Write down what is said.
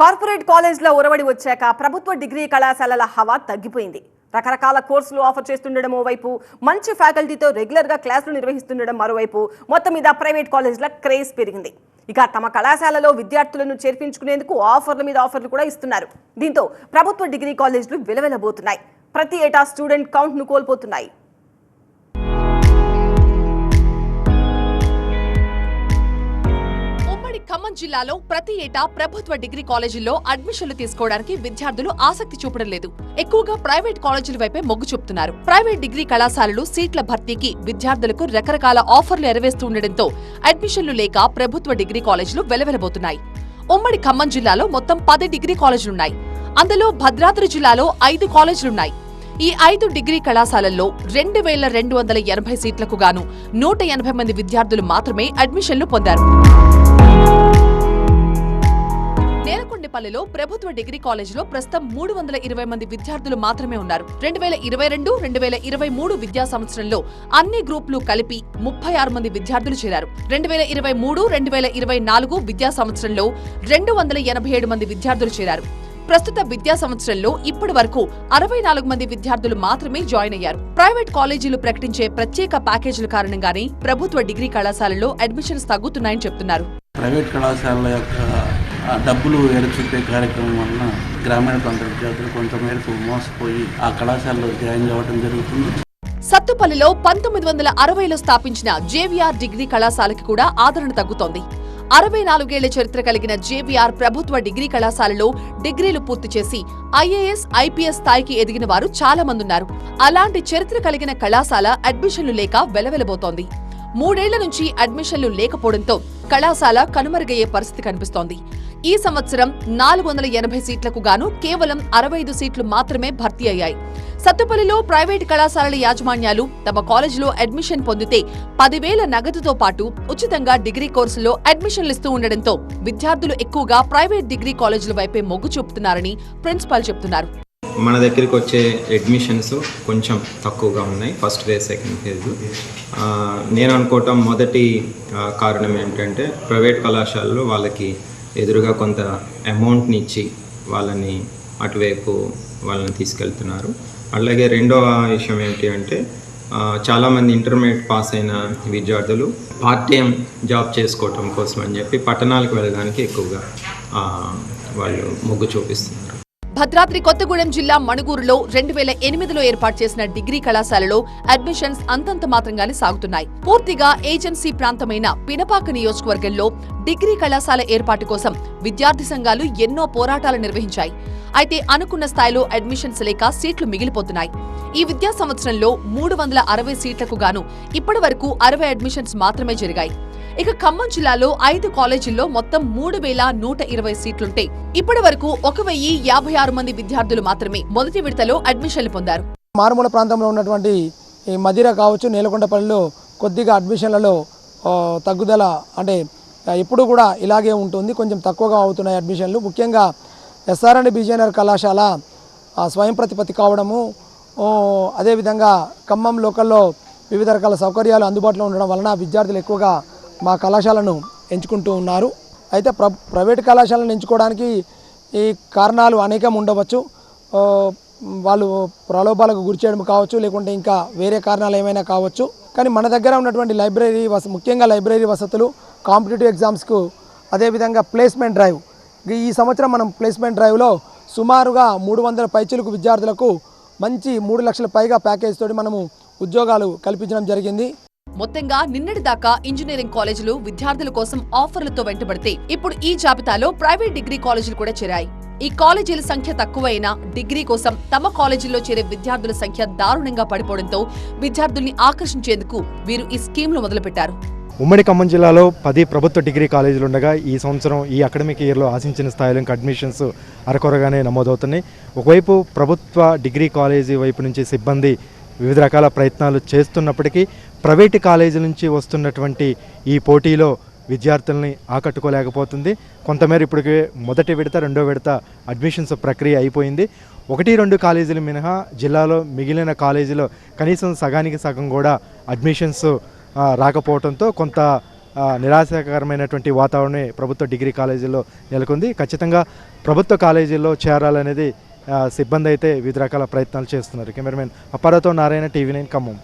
Corporate కాలేజ్లో ఉరవడి వచ్చాక ప్రభుత్వ డిగ్రీ కళాశాలల హవా తగ్గిపోయింది. రకరకాల కోర్సులు ఆఫర్ చేస్తుండడం ఓవైపు మంచి ఫ్యాకల్టీతో రెగ్యులర్గా క్లాసులు నిర్వహిస్తుండడం మరోవైపు మొత్తం మీద ప్రైవేట్ కాలేజ్ల క్రేజ్ పెరిగింది. ఇక తమ కళాశాలలో విద్యార్థులను చేర్పించుకునేందుకు ఆఫర్ల మీద ఆఫర్లు కూడా ఇస్తున్నారు. దీంతో ప్రభుత్వ డిగ్రీ కాలేజీలు విలవెలబోతున్నాయి. ప్రతి ఏటా స్టూడెంట్ కౌంట్ను కోల్పోతున్నాయి. ఖమ్మం జిల్లాలో ప్రతి ఏటా ప్రభుత్వ డిగ్రీ కాలేజీల్లో అడ్మిషన్లు తీసుకోవడానికి విద్యార్థులు ఆసక్తి చూపడం లేదు. ఎక్కువగా ప్రైవేట్ కాలేజీల వైపే మొగ్గు చూపుతున్నారు. ప్రైవేట్ డిగ్రీ కళాశాలలు సీట్ల భర్తీకి విద్యార్థులకు రకరకాల ఆఫర్లు ఎరవేస్తూ ఉండడంతో అడ్మిషన్లు లేక ప్రభుత్వ డిగ్రీ కాలేజీలు వెలవెలబోతున్నాయి. ఉమ్మడి ఖమ్మం జిల్లాలో మొత్తం పది డిగ్రీ కాలేజీలున్నాయి. అందులో భద్రాద్రి జిల్లాలో ఐదు కాలేజీలున్నాయి. ఈ ఐదు డిగ్రీ కళాశాలల్లో రెండు వేల రెండు వందల ఎనభై సీట్లకు గాను నూట ఎనభై మంది విద్యార్థులు మాత్రమే అడ్మిషన్లు పొందారు. నేలకొండపల్లిలో ప్రభుత్వ డిగ్రీ కాలేజీలో ప్రస్తుతం మూడు వందల ఇరవై మంది విద్యార్థులు మాత్రమే ఉన్నారు. రెండు వేల ఇరవై రెండు రెండు వేల ఇరవై మూడు విద్యా సంవత్సరంలో అన్ని గ్రూపులు కలిపి ముప్పై ఆరు మంది విద్యార్థులు చేరారు. రెండు వేల ఇరవై మూడు రెండు వేల ఇరవై నాలుగు విద్యా సంవత్సరంలో రెండు వందల ఎనభై ఏడు మంది విద్యార్థులు చేరారు. ప్రస్తుత విద్యా సంవత్సరంలో ఇప్పటి వరకు అరవై నాలుగు మంది విద్యార్థులు మాత్రమే జాయిన్ అయ్యారు. ప్రైవేట్ కాలేజీలు ప్రకటించే ప్రత్యేక ప్యాకేజీల కారణంగానే ప్రభుత్వ డిగ్రీ కళాశాలలో అడ్మిషన్స్ తగ్గుతున్నాయని చెప్తున్నారు. ప్రైవేట్ కళాశాలల యొక్క ఆ డబ్బులు ఎరచుట్టే కార్యక్రమం వలన గ్రామీణ ప్రాంత విద్యార్థులు కొంతమేరకు మోసపోయి ఆ కళాశాలలో జాయిన్ కావడం జరుగుతుంది. సత్తుపల్లిలో పంతొమ్మిది వందల అరవైలో స్థాపించిన జేవీఆర్ డిగ్రీ కళాశాలకి కూడా ఆదరణ తగ్గుతోంది. అరవై నాలుగేళ్ళ చరిత్ర కలిగిన జేవీఆర్ ప్రభుత్వ డిగ్రీ కళాశాలలో డిగ్రీలు పూర్తి చేసి ఐఏఎస్ ఐపీఎస్ స్థాయికి ఎదిగిన వారు చాలా మంది ఉన్నారు అలాంటి చరిత్ర కలిగిన కళాశాల అడ్మిషన్లు లేక వెలవెలబోతోంది. మూడేళ్ళ నుంచి అడ్మిషన్లు లేకపోవడంతో కళాశాల కనుమరుగయ్యే పరిస్థితి కనిపిస్తోంది. ఈ సంవత్సరం నాలుగు వందల ఎనభై సీట్లకు గాను కేవలం అరవై ఐదు సీట్లు మాత్రమే భర్తీ అయ్యాయి. సత్తుపల్లిలో ప్రైవేట్ కళాశాలల యాజమాన్యాలు తమ కాలేజీలో అడ్మిషన్ పొందితే పదివేల నగదుతో పాటు ఉచితంగా డిగ్రీ కోర్సులో అడ్మిషన్లు ఇస్తూ ఉండడంతో విద్యార్థులు ఎక్కువగా ప్రైవేట్ డిగ్రీ కాలేజీల వైపే మొగ్గు చూపుతున్నారని ప్రిన్సిపాల్ చెప్తున్నారు. మన దగ్గరికి వచ్చే అడ్మిషన్స్ కొంచెం తక్కువగా ఉన్నాయి ఫస్ట్ ఫేజ్ సెకండ్ ఫేజ్ నేను అనుకోవటం మొదటి కారణం ఏమిటంటే ప్రైవేట్ కళాశాలలో వాళ్ళకి ఎదురుగా కొంత అమౌంట్ని ఇచ్చి వాళ్ళని అటువైపు వాళ్ళని తీసుకెళ్తున్నారు. అలాగే రెండవ విషయం ఏంటి అంటే చాలామంది ఇంటర్మీడియట్ పాస్ అయిన విద్యార్థులు పార్ట్ టైం జాబ్ చేసుకోవటం కోసం అని చెప్పి పట్టణాలకు వెళ్ళడానికి ఎక్కువగా వాళ్ళు మొగ్గు చూపిస్తున్నారు. భద్రాద్రి కొత్తగూడెం జిల్లా మణుగూరులో రెండు వేల ఎనిమిదిలో ఏర్పాటు చేసిన డిగ్రీ కళాశాలలో అడ్మిషన్స్ అంతంత మాత్రంగానే సాగుతున్నాయి. పూర్తిగా ఏజెన్సీ ప్రాంతమైన పినపాక నియోజకవర్గంలో డిగ్రీ కళాశాల ఏర్పాటు కోసం విద్యార్థి సంఘాలు ఎన్నో పోరాటాలు నిర్వహించాయి. అయితే అనుకున్న స్థాయిలో అడ్మిషన్స్ లేక సీట్లు మిగిలిపోతున్నాయి. ఈ విద్యా సంవత్సరంలో మూడు వందల అరవై సీట్లకు గాను ఇప్పటి వరకు అరవై అడ్మిషన్స్ మాత్రమే జరిగాయి. ఇక ఖమ్మం జిల్లాలో ఐదు కాలేజీల్లో మొత్తం మూడు వేల నూట ఇరవై సీట్లుంటే ఇప్పటి వరకు ఒక వెయ్యి యాభై ఆరు మంది విద్యార్థులు మాత్రమే మొదటి విడతలో అడ్మిషన్లు పొందారు. మారుమూల ప్రాంతంలో ఉన్నటువంటి ఈ మదిర కావచ్చు నేలకొండపల్లిలో కొద్దిగా అడ్మిషన్లలో తగ్గుదల అంటే ఎప్పుడు కూడా ఇలాగే ఉంటుంది. కొంచెం తక్కువగా అవుతున్నాయి అడ్మిషన్లు. ముఖ్యంగా ఎస్ఆర్ అండ్ బీజేఎన్ఆర్ కళాశాల ఆ, స్వయం ప్రతిపత్తి కావడము అదేవిధంగా ఖమ్మం లోకల్లో వివిధ రకాల సౌకర్యాలు అందుబాటులో ఉండడం వలన విద్యార్థులు ఎక్కువగా మా కళాశాలను ఎంచుకుంటూ ఉన్నారు. అయితే ప్ర ప్రైవేట్ కళాశాలను ఎంచుకోవడానికి ఈ కారణాలు అనేకం ఉండవచ్చు. వాళ్ళు ప్రలోభాలకు గురి చేయడం కావచ్చు లేకుంటే ఇంకా వేరే కారణాలు ఏమైనా కావచ్చు. కానీ మన దగ్గర ఉన్నటువంటి లైబ్రరీ వస ముఖ్యంగా లైబ్రరీ వసతులు కాంపిటేటివ్ ఎగ్జామ్స్కు అదేవిధంగా ప్లేస్మెంట్ డ్రైవ్ ఈ- సంవత్సరం మనం ప్లేస్మెంట్ డ్రైవ్లో సుమారుగా మూడు వందల పైచులకు విద్యార్థులకు మంచి మూడు లక్షల పైగా ప్యాకేజ్ తోటి మనము ఉద్యోగాలు కల్పించడం జరిగింది. మొత్తంగా నిన్నటి దాకా ఇంజనీరింగ్ కాలేజీలు విద్యార్థుల కోసం ఆఫర్లతో వెంటబడితే ఇప్పుడు ఈ జాబితాలో ప్రైవేట్ డిగ్రీ కాలేజీలు కూడా చేరాయి. ఈ కాలేజీల సంఖ్య తక్కువైనా డిగ్రీ కోసం తమ కాలేజీల్లో చేరే విద్యార్థుల సంఖ్య దారుణంగా పడిపోవడంతో విద్యార్థుల్ని ఆకర్షించేందుకు వీరు ఈ స్కీమ్లు మొదలుపెట్టారు. ఉమ్మడి ఖమ్మం జిల్లాలో పది ప్రభుత్వ డిగ్రీ కాలేజీలు ఉండగా ఈ సంవత్సరం ఈ అకాడమిక్ ఇయర్లో ఆశించిన స్థాయిలో ఇంకా అడ్మిషన్స్ అరకొరగానే నమోదవుతున్నాయి. ఒకవైపు ప్రభుత్వ డిగ్రీ కాలేజీ వైపు నుంచి సిబ్బంది వివిధ రకాల ప్రయత్నాలు చేస్తున్నప్పటికీ ప్రైవేటు కాలేజీ నుంచి వస్తున్నటువంటి ఈ పోటీలో విద్యార్థుల్ని ఆకట్టుకోలేకపోతుంది. కొంతమేర ఇప్పటికే మొదటి విడత రెండో విడత అడ్మిషన్స్ ప్రక్రియ అయిపోయింది. ఒకటి రెండు కాలేజీలు మినహా జిల్లాలో మిగిలిన కాలేజీలో కనీసం సగానికి సగం కూడా అడ్మిషన్స్ రాకపోవడంతో కొంత నిరాశకరమైనటువంటి వాతావరణం ప్రభుత్వ డిగ్రీ కాలేజీలో నెలకొంది. ఖచ్చితంగా ప్రభుత్వ కాలేజీల్లో చేరాలనేది సిబ్బంది అయితే వివిధ రకాల ప్రయత్నాలు చేస్తున్నారు. కెమెరామెన్ అప్పారతో నారాయణ టీవీ నైన్ ఖమ్మం.